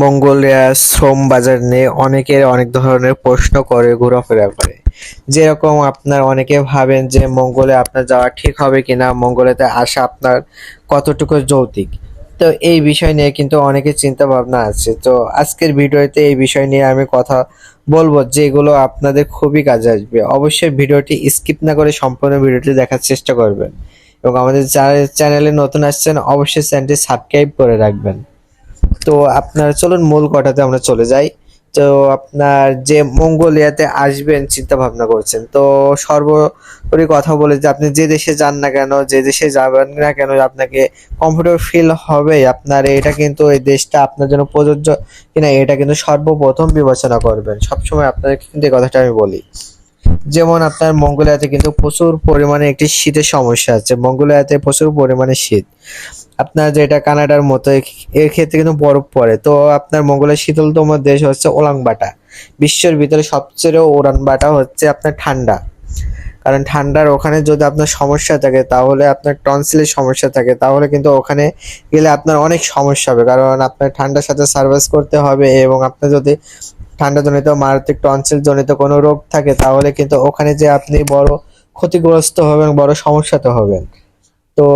Mongolia শ্রম বাজার নিয়ে অনেকের অনেক ধরনের প্রশ্ন করে ঘোরাফেরা করে। যেরকম আপনার অনেকে ভাবেন যে মঙ্গলে আপনার যাওয়া ঠিক হবে কিনা মঙ্গলেতে আসা আপনার কতটুকু যৌতিক? তো এই বিষয় নিয়ে কিন্তু অনেকের চিন্তা ভাবনা আছে। তো আজকের ভিডিওতে এই বিষয় নিয়ে আমি কথা বলব, যেগুলো আপনাদের খুবই কাজে আসবে। অবশ্যই ভিডিওটি স্কিপ না করে সম্পূর্ণ ভিডিওটি দেখার চেষ্টা করবেন এবং আমাদের চ্যানেলে নতুন আসছেন, অবশ্যই চ্যানেলটি সাবস্ক্রাইব করে রাখবেন। তো আপনার, চলুন মূল কথাতে আমরা চলে যাই। তো আপনার যে মঙ্গোলিয়াতে আসবেন চিন্তা ভাবনা করছেন। তো সর্বোপরি কথা বলে যে আপনি যে দেশে যান না কেন, যে দেশে যাবেন না কেন আপনাকে কমফোর্টেবল ফিল হবে, আপনার এটা কিন্তু এই দেশটা আপনার জন্য প্রযোজ্য কিনা, এটা কিন্তু সর্বপ্রথম বিবেচনা করবেন। সবসময় আপনাকে কিন্তু এই কথাটা আমি বলি। যেমন আপনার মঙ্গোলিয়াতে কিন্তু প্রচুর পরিমাণে একটি শীতের সমস্যা আছে। মঙ্গোলিয়াতে প্রচুর পরিমাণে শীত। আপনার যেটা কানাডার মতো এর ক্ষেত্রে কিন্তু বরফ পড়ে। তো আপনার মঙ্গলের শীতলতম দেশ হচ্ছে ওলাংবাটা বিশ্বের ভিতরে সবচেয়ে ওরানবাটা হচ্ছে আপনার ঠান্ডা। কারণ ঠান্ডার ওখানে যদি আপনার সমস্যা থাকে, তাহলে আপনার টনসিলের সমস্যা থাকে। তাহলে কিন্তু ওখানে গেলে আপনার অনেক সমস্যা হবে। কারণ আপনার ঠান্ডার সাথে সার্ভাইভ করতে হবে এবং আপনার যদি ঠান্ডা জনিত মারাত্মক টনসিল জনিত কোনো রোগ থাকে, তাহলে কিন্তু ওখানে যে আপনি বড় ক্ষতিগ্রস্ত হবেন, বড় সমস্যাতে হবেন। তো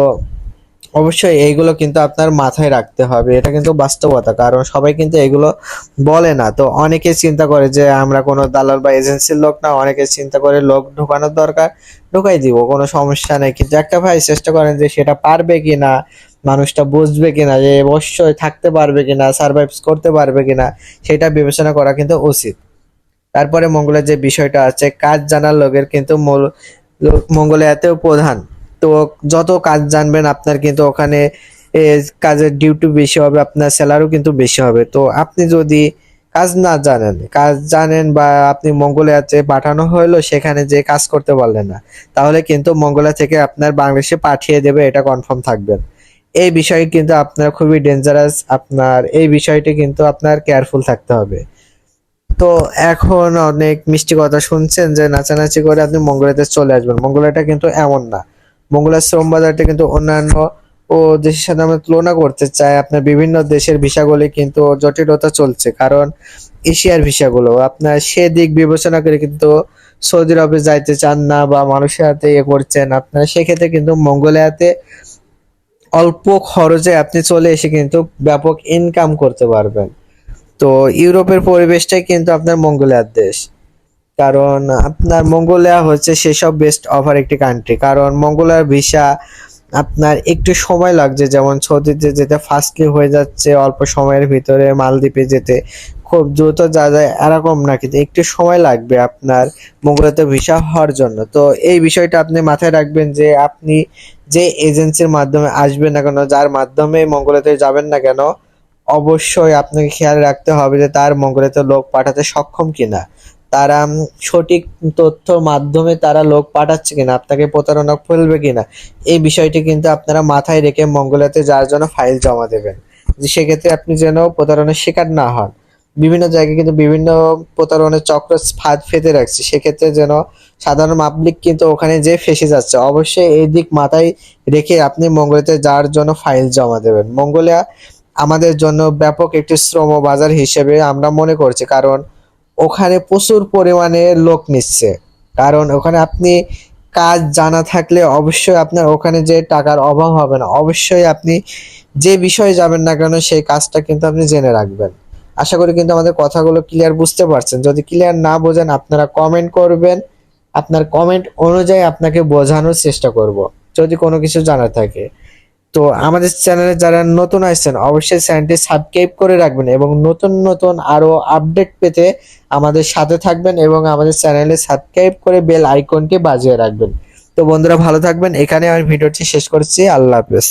অবশ্যই এইগুলো কিন্তু আপনার মাথায় রাখতে হবে, এটা কিন্তু বাস্তবতা, কারণ সবাই কিন্তু এগুলো বলে না। তো অনেকে চিন্তা করে যে আমরা কোনো দালাল বা এজেন্সির লোক না, অনেকে চিন্তা করে লোক ঢোকানোর দরকার, ঢোকাই দিব, কোনো সমস্যা নেই। কিন্তু একটা ভাই চেষ্টা করেন যে সেটা পারবে কিনা মানুষটা বুঝবে কিনা যে অবশ্যই থাকতে পারবে কিনা সার্ভাইভ করতে পারবে কিনা, সেটা বিবেচনা করা কিন্তু উচিত। তারপরে মঙ্গলের যে বিষয়টা আছে, কাজ জানার লোকের কিন্তু মূল- লোক- মঙ্গোলিয়াতেও প্রধান। তো যত কাজ জানবেন, আপনার কিন্তু ওখানে কাজের ডিউটি বেশি হবে, আপনার স্যালারিও কিন্তু বেশি হবে। তো আপনি যদি কাজ না জানেন, কাজ জানেন বা আপনি মঙ্গোলিয়াতে পাঠানো হলো সেখানে যে কাজ করতে পারলেন না, তাহলে কিন্তু মঙ্গোলিয়া থেকে আপনার বাংলাদেশে পাঠিয়ে দেবে, এটা কনফার্ম থাকবেন এই বিষয়ে কিন্তু আপনার খুবই ডেঞ্জারাস আপনার এই বিষয়টি কিন্তু আপনার কেয়ারফুল থাকতে হবে। তো এখন অনেক মিষ্টি কথা শুনছেন যে নাচানাচি করে আপনি মঙ্গলাতে চলে আসবেন। মঙ্গলাটা কিন্তু এমন না। মঙ্গলার শ্রম বাজারটা কিন্তু অন্যান্য ও দেশের সাথে আমরা তুলনা করতে চাই। আপনার বিভিন্ন দেশের ভিসাগুলি কিন্তু জটিলতা চলছে। কারণ এশিয়ার ভিসাগুলো, আপনার সেদিক বিবেচনা করে কিন্তু সৌদি আরবে যাইতে চান না বা মানুষের হাতে ইয়ে করছেন। আপনার সেক্ষেত্রে কিন্তু মঙ্গোলিয়াতে অল্প খরচে আপনি চলে এসে কিন্তু ব্যাপক ইনকাম করতে পারবেন। তো ইউরোপের পরিবেশটাই কিন্তু আপনার মঙ্গোলিয়ার দেশ। কারণ আপনার মঙ্গোলিয়া হচ্ছে সেসব বেস্ট অফার একটি কান্ট্রি কারণ মঙ্গোলিয়ার ভিসা আপনার একটু সময় লাগছে, যেমন সৌদিতে যেতে ফাস্টলি হয়ে যাচ্ছে, অল্প সময়ের ভিতরে মালদ্বীপে যেতে। খুব দ্রুত যা যায় এরকম না, কিন্তু একটু সময় লাগবে আপনার মঙ্গোলিয়াতে ভিসা হওয়ার জন্য। তো এই বিষয়টা আপনি মাথায় রাখবেন যে আপনি যে এজেন্সির মাধ্যমে আসবেন না কেন, যার মাধ্যমে মঙ্গোলিয়াতে যাবেন না কেন, অবশ্যই আপনাকে খেয়াল রাখতে হবে যে তার মঙ্গলেতে লোক পাঠাতে সক্ষম কিনা। তারা সঠিক তথ্যর মাধ্যমে তারা লোক পাঠাচ্ছে কিনা, আপনাকে প্রতারণা ফেলবে কিনা, এই বিষয়টি কিন্তু আপনারা মাথায় রেখে মঙ্গলাতে যাওয়ার জন্য ফাইল জমা দেবেন। সেক্ষেত্রে আপনি যেন প্রতারণার শিকার না হন। বিভিন্ন জায়গায় কিন্তু বিভিন্ন প্রতারণের চক্র ফাঁদ ফেতে রাখছে। সেক্ষেত্রে যেন সাধারণ পাবলিক কিন্তু ওখানে যে ফেসে যাচ্ছে। অবশ্যই এই দিক মাথায় রেখে আপনি মঙ্গলাতে যাওয়ার জন্য ফাইল জমা দেবেন। মঙ্গোলিয়া আমাদের জন্য ব্যাপক একটি শ্রম বাজার হিসেবে আমরা মনে করছি, কারণ ওখানে প্রচুর পরিমাণে লোক নিচ্ছে। কারণ ওখানে আপনি কাজ জানা থাকলে অবশ্যই আপনার ওখানে যে টাকার অভাব হবে না। অবশ্যই আপনি যে বিষয়ে যাবেন না কেন, সেই কাজটা কিন্তু আপনি জেনে রাখবেন। আশা করি কিন্তু আমাদের কথাগুলো ক্লিয়ার বুঝতে পারছেন। যদি ক্লিয়ার না বোঝেন, আপনারা কমেন্ট করবেন। আপনার কমেন্ট অনুযায়ী আপনাকে বোঝানোর চেষ্টা করব, যদি কোনো কিছু জানা থাকে। তো আমাদের চ্যানেলে যারা নতুন আসছেন, অবশ্যই চ্যানেলটি সাবস্ক্রাইব করে রাখবেন এবং নতুন নতুন আরও আপডেট পেতে আমাদের সাথে থাকবেন এবং আমাদের চ্যানেলে সাবস্ক্রাইব করে বেল আইকনটি বাজিয়ে রাখবেন। তো বন্ধুরা, ভালো থাকবেন। এখানে আমি ভিডিওটি শেষ করছি। আল্লাহ হাফেজ।